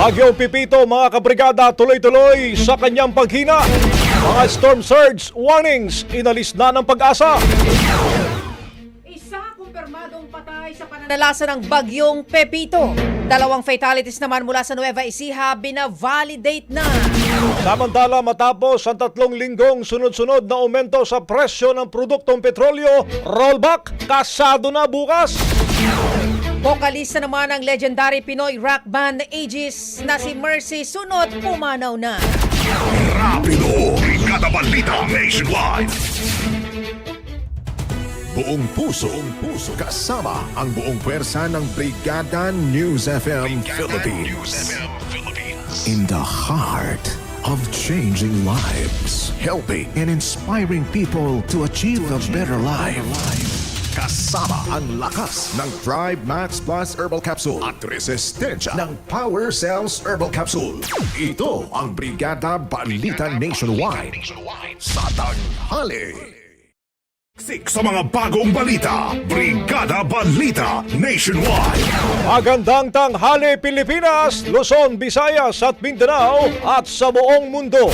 Bagyong Pipito, mga kabrigada, tuloy-tuloy sa kanyang paghina. Mga storm surge warnings, inalis na ng pag-asa. Isa kumpirmadong patay sa pananalasa ng bagyong Pepito. Dalawang fatalities naman mula sa Nueva Ecija bina-validate na. Samantala matapos ang tatlong linggong sunod-sunod na aumento sa presyo ng produktong petrolyo, rollback, kasado na bukas. Vokalista naman ng legendary Pinoy rock band Aegis na si Mercy Sunod pumanaw na. Rapido. Brigada Balita Nationwide. Buong puso, buong puso, kasama ang buong pwersa ng Brigada News FM Philippines. In the heart of changing lives, helping and inspiring people to achieve a better life. Kasama ang lakas ng Drive Max Plus Herbal Capsule at resistensya ng Power Cells Herbal Capsule. Ito ang Brigada Balita Nationwide sa tanghali. Siksik sa mga bagong balita. Brigada Balita Nationwide. Magandang tanghali Pilipinas, Luzon, Visayas at Mindanao at sa buong mundo.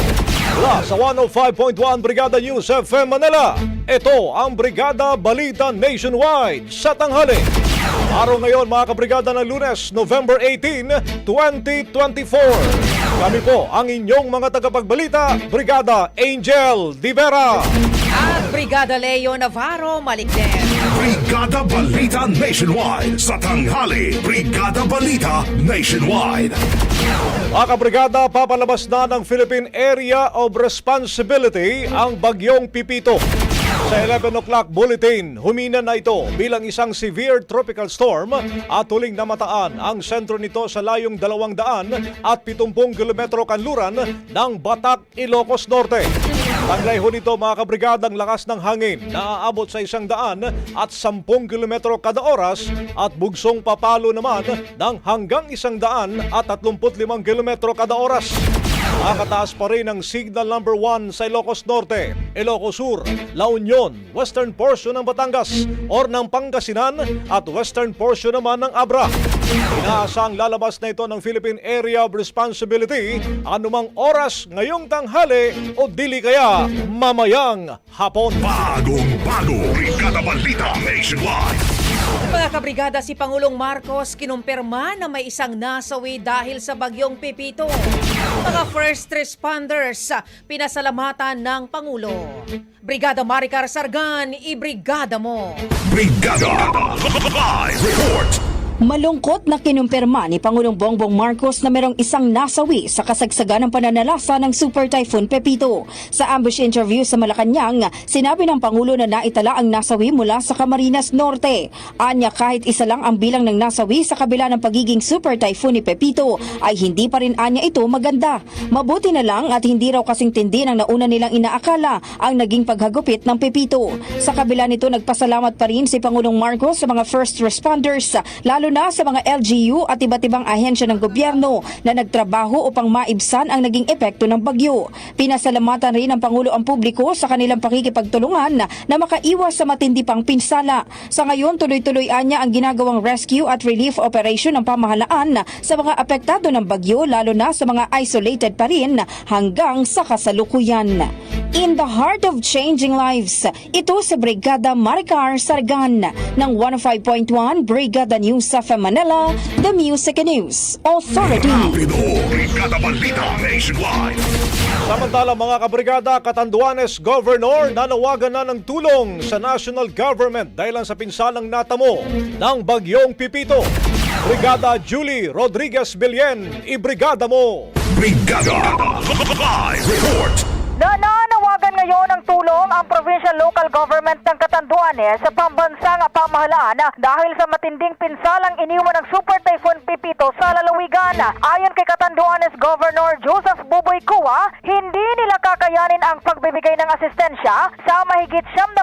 Mula sa 105.1 Brigada News FM Manila, ito ang Brigada Balita Nationwide sa tanghali. Araw ngayon mga kabrigada ng lunes, November 18, 2024. Kami po ang inyong mga tagapagbalita, Brigada Angel Divera. At Brigada Leo Navarro Malikden. Brigada Balita Nationwide sa tanghali. Brigada Balita Nationwide. Mga kabrigada, papalabas na ng Philippine Area of Responsibility ang bagyong Pipito. Sa 11 o'clock bulletin, humina na ito bilang isang severe tropical storm at huling namataan ang sentro nito sa layong 200 at 70 kilometro kanluran ng Batak, Ilocos Norte. Taglay ho nito mga kabrigada ang lakas ng hangin na aabot sa isang daan at 10 kilometro kada oras at bugsong papalo naman ng hanggang isang daan at 35 kilometro kada oras. Nakataas pa rin ang signal number 1 sa Ilocos Norte, Ilocos Sur, La Union, western portion ng Batangas or ng Pangasinan at western portion naman ng Abra. Inaasang lalabas na ito ng Philippine Area of Responsibility anumang oras ngayong tanghali o dili kaya mamayang hapon. Bagong bago, Brigada Balita Nationwide. Mga kabrigada, si Pangulong Marcos kinumpirma na may isang nasawi dahil sa bagyong Pepito. Mga first responders, pinasalamatan ng Pangulo. Brigada Maricar Sargan, ibrigada mo. Brigada Live Report. Malungkot na kinumpirma ni Pangulong Bongbong Marcos na merong isang nasawi sa kasagsagan ng pananalasa ng Super Typhoon Pepito. Sa ambush interview sa Malacanang, sinabi ng Pangulo na naitala ang nasawi mula sa Camarines Norte. Anya kahit isa lang ang bilang ng nasawi sa kabila ng pagiging Super Typhoon ni Pepito ay hindi pa rin anya ito maganda. Mabuti na lang at hindi raw kasing tindi ng nauna nilang inaakala ang naging paghagupit ng Pepito. Sa kabila nito nagpasalamat pa rin si Pangulong Marcos sa mga first responders lalo na sa mga LGU at iba't ibang ahensya ng gobyerno na nagtrabaho upang maibsan ang naging epekto ng bagyo. Pinasalamatan rin ng Pangulo ang publiko sa kanilang pakikipagtulungan na makaiwas sa matindi pang pinsala. Sa ngayon, tuloy-tuloy anya ang ginagawang rescue at relief operation ng pamahalaan sa mga apektado ng bagyo lalo na sa mga isolated pa rin hanggang sa kasalukuyan. In the heart of changing lives, ito sa Brigada Maricar Sargan ng 105.1 Brigada News sa Manila, The Music and News Authority. Samantala mga kabrigada, Katanduanes Governor nanawagan na ng tulong sa national government dahil lang sa pinsalang natamo ng bagyong Pipito. Brigada Julie Rodriguez Bilyen, ibrigada mo! Brigada Live Report. Ngayon ng tulong ang provincial local government ng Catanduanes sa pambansang pamahalaan dahil sa matinding pinsalang iniwan ng Super Typhoon Pipito sa lalawigan. Ayon kay Catanduanes Governor Joseph Buboy Kua, hindi nila kakayanin ang pagbibigay ng asistensya sa mahigit 72,000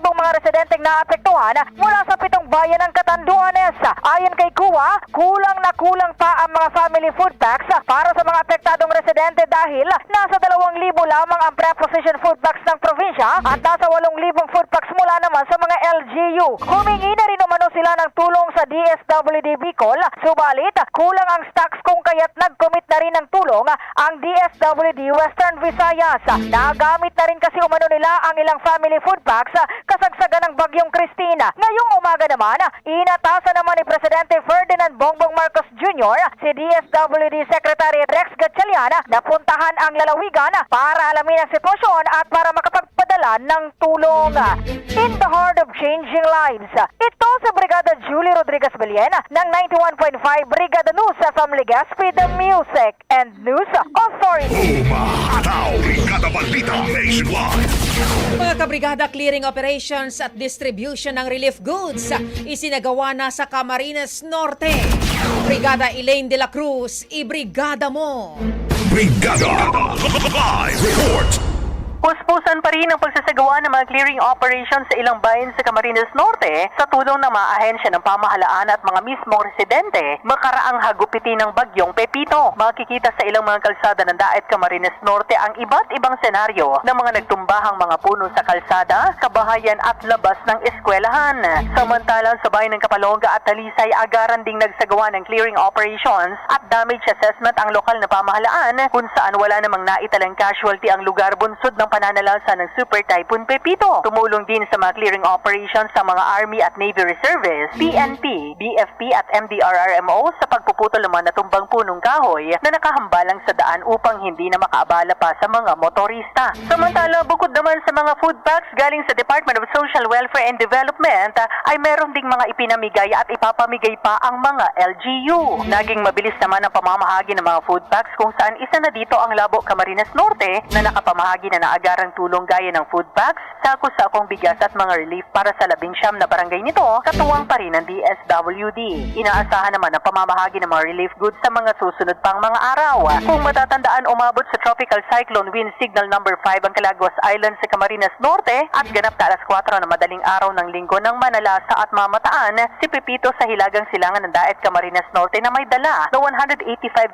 mga residenteng naapektuhan mula sa pitong bayan ng Catanduanes. Ayon kay Kua, kulang na kulang pa ang mga family food packs para sa mga apektadong residente dahil nasa 2,000 lamang ang preposition food packs ng probinsya at nasa 8,000 food packs mula naman sa mga LGU. Humingi na rin umano sila ng tulong sa DSWD Bicol, subalit kulang ang stocks kung kaya't nag-commit na rin ng tulong ang DSWD Western Visayas. Nagamit na rin kasi umano nila ang ilang family food packs kasagsagan ng bagyong Christina. Ngayong umaga naman, inatasan naman ni Presidente Ferdinand Bongbong Marcos Jr. si DSWD Secretary Rex Gatchalian na puntahan ang lalawigan para alamin ang sitwasyon at para makapagpadala ng tulong. In the heart of changing lives, ito sa Brigada Julie Rodriguez Belien ng 91.5 Brigada News FM Legazpi, the Music and News Authority. Umahataw, Brigada Balita Nationwide. Mga kabrigada clearing operations at distribution ng relief goods isinagawa na sa Camarines Norte. Brigada Elaine de la Cruz, ibrigada mo! Brigada Live Report. Puspusan pa rin ang pagsasagawa ng mga clearing operations sa ilang bayan sa Camarines Norte sa tulong ng mga ahensya ng pamahalaan at mga mismong residente makaraang hagupitin ng bagyong Pepito. Makikita sa ilang mga kalsada ng Daet Camarines Norte ang iba't ibang senaryo ng mga nagtumbahang mga puno sa kalsada, kabahayan at labas ng eskwelahan. Samantalang sa bayan ng Kapalonga at Talisay agaran ding nagsagawa ng clearing operations at damage assessment ang lokal na pamahalaan kung saan wala namang naitalang casualty ang lugar bunsod ng pananalasa ng Super Typhoon Pepito. Tumulong din sa mga clearing operations sa mga Army at Navy Reservists, PNP, BFP at MDRRMO sa pagpuputol ng mga natumbang punong kahoy na nakahambalang sa daan upang hindi na makaabala pa sa mga motorista. Samantala, bukod naman sa mga food packs galing sa Department of Social Welfare and Development, ay meron ding mga ipinamigay at ipapamigay pa ang mga LGU. Naging mabilis naman ang pamamahagi ng mga food packs kung saan isa na dito ang Labo Camarines Norte na nakapamahagi na na agad agarang tulong gaya ng food bags, sako-sakong bigas at mga relief para sa labing siyam na barangay nito, katuwang pa rin ng DSWD. Inaasahan naman ang pamamahagi ng mga relief goods sa mga susunod pang mga araw. Kung matatandaan, umabot sa tropical cyclone wind signal number 5 ang Calaguas Island sa Camarines Norte at ganap na alas 4 na madaling araw ng linggo ng Manalasa at Mamataan si Pepito sa hilagang silangan ng Daet Camarines Norte na may dala na 185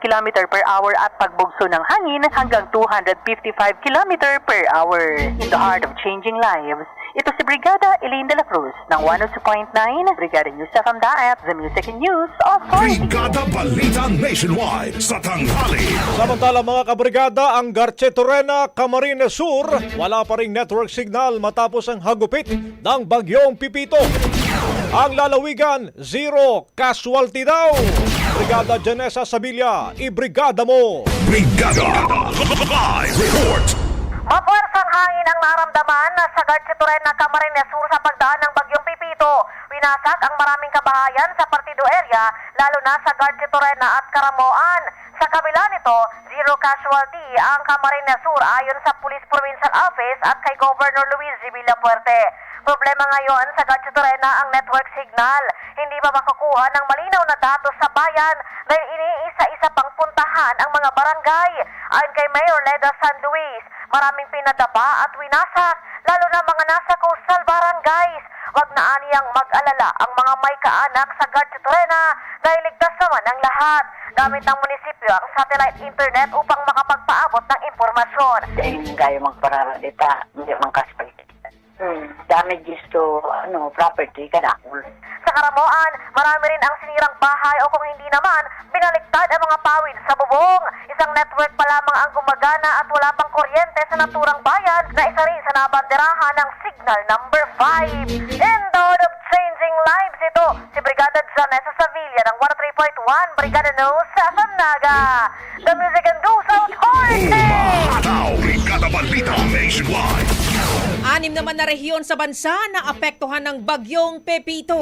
km per hour at pagbugso ng hangin hanggang 255 km per hour. In the heart of changing lives, ito si Brigada Elaine de la Cruz ng 102.9 Brigada News FM Daet, the Music and News Authority. Brigada Balita Nationwide sa tanghali. Samantala mga kabrigada, ang Garcetorena, Camarines Sur, wala pa ring network signal matapos ang hagupit ng bagyong Pipito. Ang lalawigan, zero casualty daw. Brigada Janessa Sabilla, ibrigada mo. Brigada Live Report. ¡Más fuerte! Mapuwersang hangin ang naramdaman na sa Garchitoren na Camarines Sur sa pagdaan ng Bagyong Pipito. Winasak ang maraming kabahayan sa Partido area, lalo na sa Garchitorena at Karamoan. Sa kabila nito, zero casualty ang Camarines Sur ayon sa Police Provincial Office at kay Governor Luis G. Villapuerte. Problema ngayon sa Gatsutorena ang network signal. Hindi pa makakuha ng malinaw na datos sa bayan dahil iniisa-isa pang puntahan ang mga barangay. Ayon kay Mayor Leda San Luis, maraming pinadapa at winasak, lalo na mga nasa coastal barangays. Wag na aniyang mag-alala ang mga may kaanak sa Gatsutorena dahil ligtas naman ang lahat. Gamit ng munisipyo ang satellite internet upang makapagpaabot ng impormasyon. Hindi tayo magpararalita, hindi man Hmm, damages to ano, property kada Sa Karamoan, marami rin ang sinirang bahay o kung hindi naman, binaliktad ang mga pawid sa bubong. Isang network pa lamang ang gumagana at wala pang kuryente sa naturang bayan na isa rin sa nabanderahan ng signal number 5. In the heart of changing lives, ito si Brigada Janessa Sevilla ng 103.1 Brigada News sa Naga. The Music and News Anim naman na rehiyon sa bansa na apektuhan ng bagyong Pepito.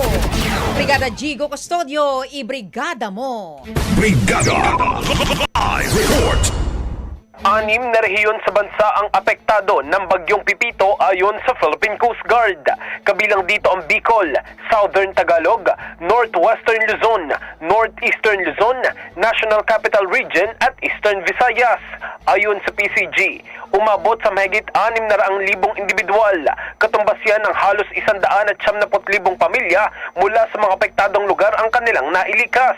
Brigada Gigo Custodio, ibrigada mo. Brigada Live Report. Anim na rehiyon sa bansa ang apektado ng bagyong Pipito ayon sa Philippine Coast Guard. Kabilang dito ang Bicol, Southern Tagalog, Northwestern Luzon, Northeastern Luzon, National Capital Region at Eastern Visayas. Ayon sa PCG, umabot sa mahigit 600,000 individual, katumbas yan ng halos 170,000 pamilya mula sa mga apektadong lugar ang kanilang nailikas.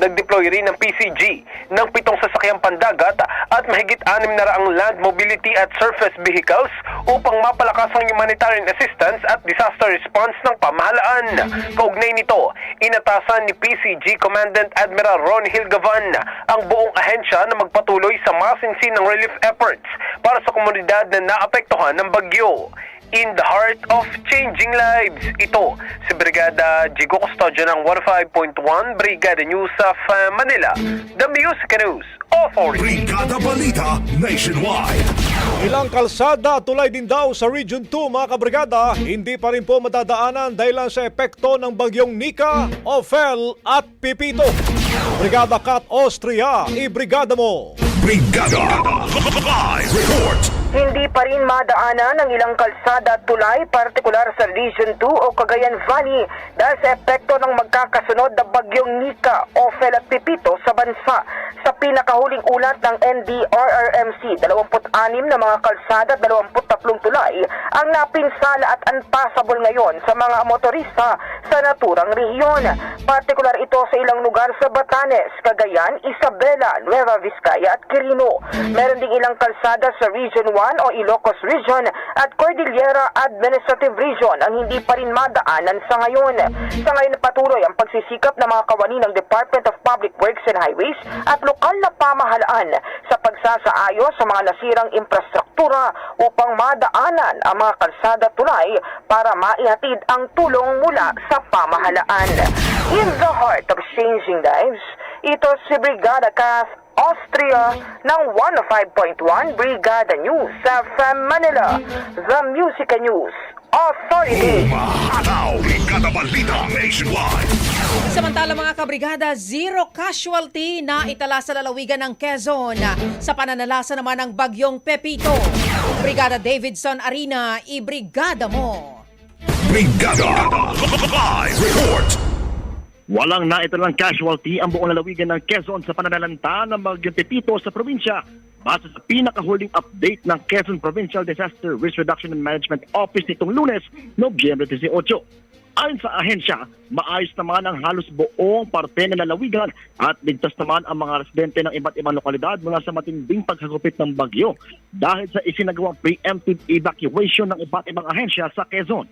Nag-deploy rin ng PCG ng pitong sasakyang pandagat at mahigit anim na raang land mobility at surface vehicles upang mapalakas ang humanitarian assistance at disaster response ng pamahalaan. Kaugnay nito, inatasan ni PCG Commandant Admiral Ron Hilgavan ang buong ahensya na magpatuloy sa masinsin ng relief efforts para sa komunidad na naapektuhan ng bagyo in the heart of changing lives. Ito si Brigada Jigo Custodio ng 105.1 Brigada News of uh, Manila, The Music News Authority. Brigada Balita Nationwide. Ilang kalsada tulay din daw sa Region 2 mga kabrigada, hindi pa rin po madadaanan dahil lang sa epekto ng bagyong Nika, Ophel at Pipito. Brigada Kat Austria, ibrigada mo. Brigada Live Report. Hindi pa rin madaanan ang ilang kalsada at tulay, partikular sa Region 2 o Cagayan Valley dahil sa epekto ng magkakasunod na bagyong Nika, Ophel at Pipito sa bansa. Sa pinakahuling ulat ng NDRRMC, 26 na mga kalsada at 23 tulay ang napinsala at unpassable ngayon sa mga motorista sa naturang rehiyon. Partikular ito sa ilang lugar sa Batanes, Cagayan, Isabela, Nueva Vizcaya at Quirino. Meron ding ilang kalsada sa Region 1 o Ilocos Region at Cordillera Administrative Region ang hindi pa rin madaanan sa ngayon. Sa ngayon patuloy ang pagsisikap ng mga kawani ng Department of Public Works and Highways at lokal na pamahalaan sa pagsasaayos sa mga nasirang infrastruktura upang madaanan ang mga kalsada tulay para maihatid ang tulong mula sa pamahalaan. In the heart of changing lives, ito si Brigada Kath Austria ng 105.1 Brigada News sa Manila, The Music News Authority. Umahataw. Brigada Balita balita nationwide. Samantala mga kabrigada, zero casualty na itala sa lalawigan ng Quezon sa pananalasa naman ng bagyong Pepito. Brigada Davidson Arena, ibrigada mo! Brigada Live Report. Walang naitalang casualty ang buong lalawigan ng Quezon sa pananalanta ng Bagyong sa probinsya base sa pinakahuling update ng Quezon Provincial Disaster Risk Reduction and Management Office nitong lunes, Nobyembre 18. Ayon sa ahensya, maayos naman ang halos buong parte ng lalawigan at ligtas naman ang mga residente ng iba't ibang lokalidad mula sa matinding paghagupit ng bagyo dahil sa isinagawang preemptive evacuation ng iba't ibang ahensya sa Quezon.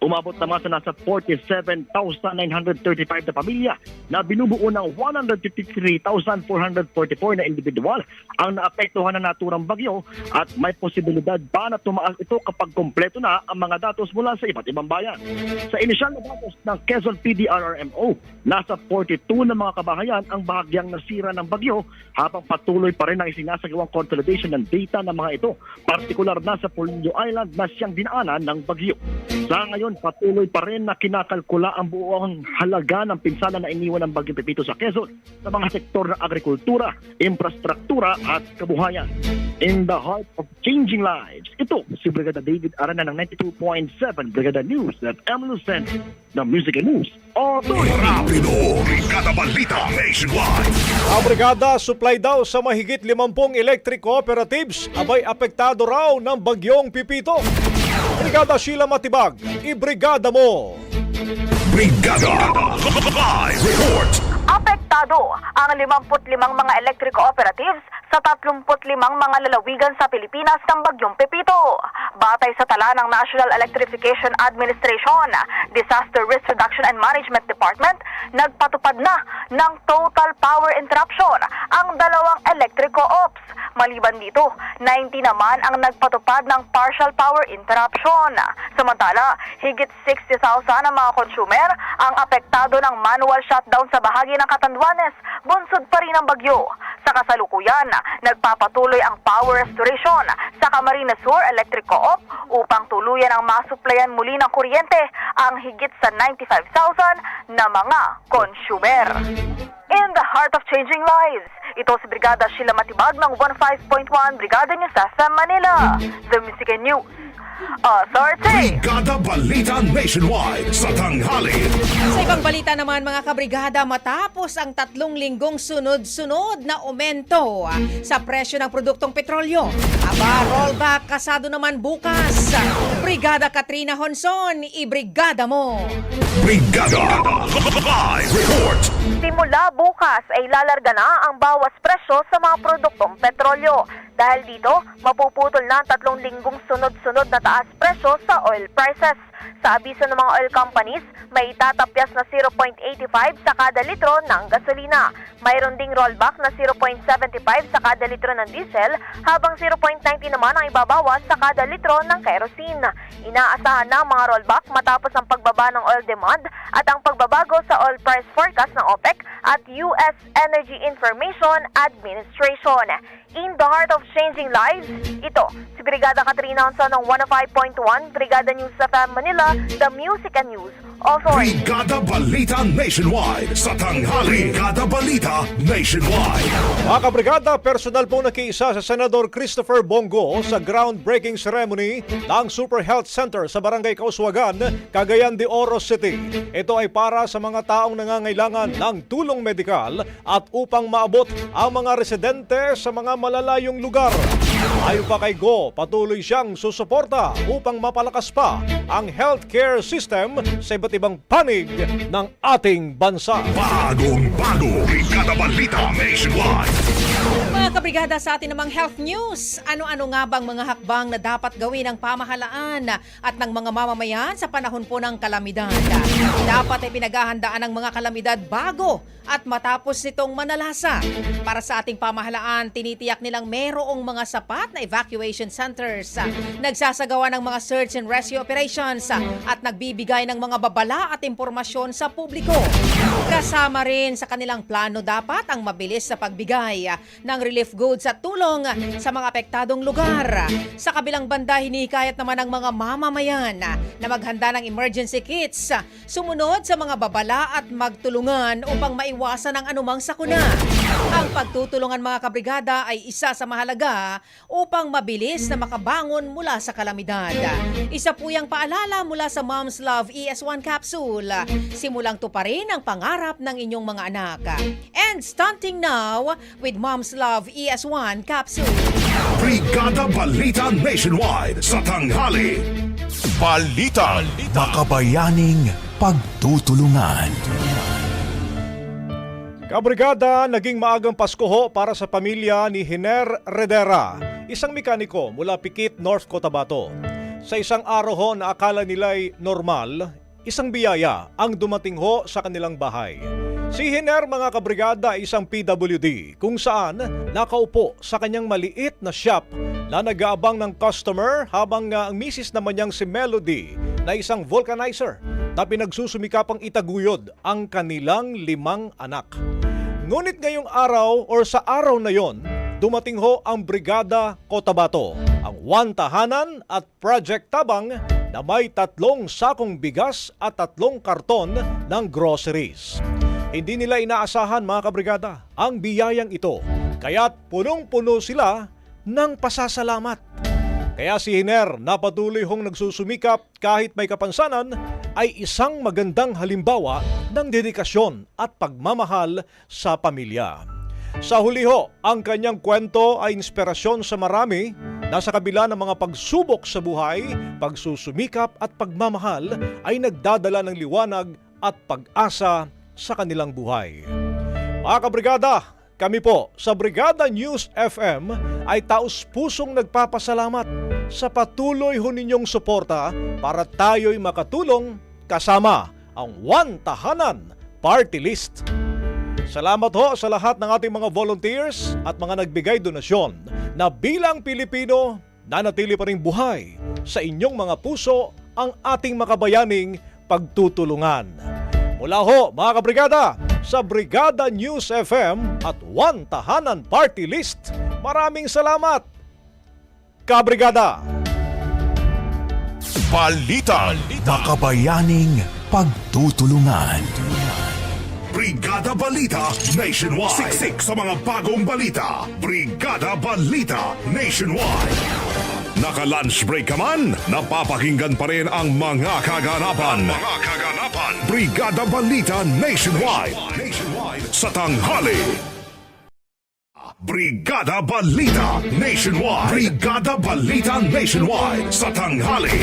Umabot naman sa nasa 47,935 na pamilya na binubuo ng 153,444 na individual ang naapektuhan ng naturang bagyo at may posibilidad pa na tumaas ito kapag kompleto na ang mga datos mula sa iba't ibang bayan. Sa inisyal na datos ng Quezon PDRRMO, nasa 42 na mga kabahayan ang bahagyang nasira ng bagyo habang patuloy pa rin ang isinasagawang consolidation ng data ng mga ito, partikular na sa Polillo Island na siyang dinaanan ng bagyo. Sa ngayon, patuloy pa rin na kinakalkula ang buong halaga ng pinsala na iniwan ng Bagyong Pepito sa Quezon sa mga sektor ng agrikultura, infrastruktura at kabuhayan. In the heart of changing lives, ito si Brigada David Arana ng 92.7 Brigada News at M. Lucent ng Music and News. Rapido. Brigada Balita Nationwide. Ang brigada supply daw sa mahigit 50 electric cooperatives abay apektado raw ng bagyong Pipito. Brigada Sheila Matibag, ibrigada mo! Brigada Live Report. Apektado ang 55 mga electric cooperatives sa 35 mga lalawigan sa Pilipinas ng Bagyong Pepito. Batay sa tala ng National Electrification Administration, Disaster Risk Reduction and Management Department, nagpatupad na ng total power interruption ang dalawang electric co-ops. Maliban dito, 90 naman ang nagpatupad ng partial power interruption. Samantala, higit 60,000 ang mga consumer ang apektado ng manual shutdown sa bahagi ng Catanduanes, bunsod pa rin ang bagyo. Sa kasalukuyan, nagpapatuloy ang power restoration sa Camarines Sur Electric Co-op upang tuluyan ang masuplayan muli ng kuryente ang higit sa 95,000 na mga consumer. In the heart of changing lives, ito si Brigada Sheila Matibag ng 15.1 Brigada News FM Manila, The Music and News Authority. Brigada Balita Nationwide sa tanghali. Sa ibang balita naman mga kabrigada, matapos ang tatlong linggong sunod-sunod na aumento ah, sa presyo ng produktong petrolyo. Aba, rollback kasado naman bukas. Brigada Katrina Honson, ibrigada mo! Brigada Live Report. Simula bukas ay lalarga na ang bawas presyo sa mga produktong petrolyo. Dahil dito, mapuputol na ang tatlong linggong sunod-sunod na taas presyo sa oil prices. Sa abiso ng mga oil companies, may itatapyas na 0.85 sa kada litro ng gasolina. Mayroon ding rollback na 0.75 sa kada litro ng diesel, habang 0.90 naman ang ibabawas sa kada litro ng kerosene. Inaasahan na mga rollback matapos ang pagbaba ng oil demand at ang pagbabago sa oil price forecast ng OPEC at US Energy Information Administration. In the heart of changing lives, ito si Brigada Katrina Hanson ng 105.1 Brigada News FM Manila, The Music and News Authority. Brigada Balita Nationwide sa tanghali. Brigada Balita Nationwide. Mga kabrigada, personal po nakiisa sa Senador Christopher Bongo sa groundbreaking ceremony ng Super Health Center sa Barangay Kauswagan, Cagayan de Oro City. Ito ay para sa mga taong nangangailangan ng tulong medikal at upang maabot ang mga residente sa mga malalayong lugar. Ayon pa kay Go, patuloy siyang susuporta upang mapalakas pa ang healthcare system sa iba't ibang panig ng ating bansa. Bagong bago. Brigada Balita Nationwide. Mga kabrigada sa atin namang health news, ano-ano nga bang mga hakbang na dapat gawin ng pamahalaan at ng mga mamamayan sa panahon po ng kalamidad? Dapat ay pinaghahandaan ng mga kalamidad bago at matapos nitong manalasa. Para sa ating pamahalaan, tinitiyak nilang merong mga sapat na evacuation centers, nagsasagawa ng mga search and rescue operations at nagbibigay ng mga babala at impormasyon sa publiko. Kasama rin sa kanilang plano dapat ang mabilis sa pagbigay ng relief goods at tulong sa mga apektadong lugar. Sa kabilang banda, hinihikayat naman ang mga mamamayan na maghanda ng emergency kits, sumunod sa mga babala at magtulungan upang maiwasan ang anumang sakuna. Ang pagtutulungan mga kabrigada ay isa sa mahalaga upang mabilis na makabangon mula sa kalamidad. Isa po yung paalala mula sa Mom's Love ES1 capsule. Simulang tuparin ang pangarap ng inyong mga anak. And stunting now with Mom's Love ES1 capsule. Brigada Balita Nationwide sa tanghali. Balita. Makabayaning pagtutulungan. Kabrigada, naging maagang Pasko ho para sa pamilya ni Hiner Redera, isang mekaniko mula Pikit, North Cotabato. Sa isang araw ho na akala nila'y normal, isang biyaya ang dumating ho sa kanilang bahay. Si Hiner mga kabrigada isang PWD kung saan nakaupo sa kanyang maliit na shop na nag-aabang ng customer habang ang misis naman niyang si Melody na isang vulcanizer na pinagsusumikapang itaguyod ang kanilang limang anak. Ngunit ngayong araw or sa araw na yon, dumating ho ang Brigada Cotabato, ang One Tahanan at Project Tabang na may tatlong sakong bigas at tatlong karton ng groceries. Hindi nila inaasahan mga kabrigada ang biyayang ito, kaya't punong-puno sila ng pasasalamat. Kaya si Hiner na patuloy hong nagsusumikap kahit may kapansanan ay isang magandang halimbawa ng dedikasyon at pagmamahal sa pamilya. Sa huli ho, ang kanyang kwento ay inspirasyon sa marami na sa kabila ng mga pagsubok sa buhay, pagsusumikap at pagmamahal ay nagdadala ng liwanag at pag-asa sa kanilang buhay. Mga kabrigada, kami po sa Brigada News FM ay taos pusong nagpapasalamat sa patuloy ho ninyong suporta para tayo'y makatulong kasama ang One Tahanan Party List. Salamat ho sa lahat ng ating mga volunteers at mga nagbigay donasyon na bilang Pilipino nanatili pa rin buhay sa inyong mga puso ang ating makabayaning pagtutulungan. Mula ho mga kabrigada sa Brigada News FM at One Tahanan Party List, maraming salamat! Kabrigada! Balita. Makabayaning pagtutulungan. Brigada Balita Nationwide. Siksik sa mga bagong balita. Brigada Balita Nationwide. Naka-lunch break ka man, napapakinggan pa rin ang mga kaganapan. mga kaganapan. Brigada Balita Nationwide. Nationwide. Sa tanghali. Brigada Balita Nationwide. Brigada Balita Nationwide. Sa tanghali.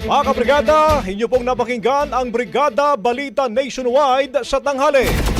Mga kabrigada, inyo pong napakinggan ang Brigada Balita Nationwide sa tanghali.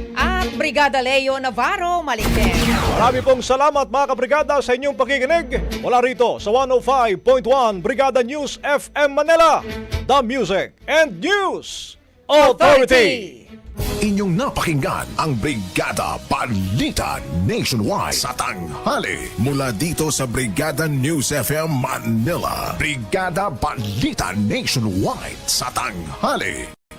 At Brigada Leo Navarro Malikten. Marami pong salamat mga kabrigada sa inyong pakikinig. Mula rito sa 105.1 Brigada News FM Manila, The Music and News Authority. Inyong napakinggan ang Brigada Balita Nationwide sa tanghali mula dito sa Brigada News FM Manila. Brigada Balita Nationwide sa tanghali.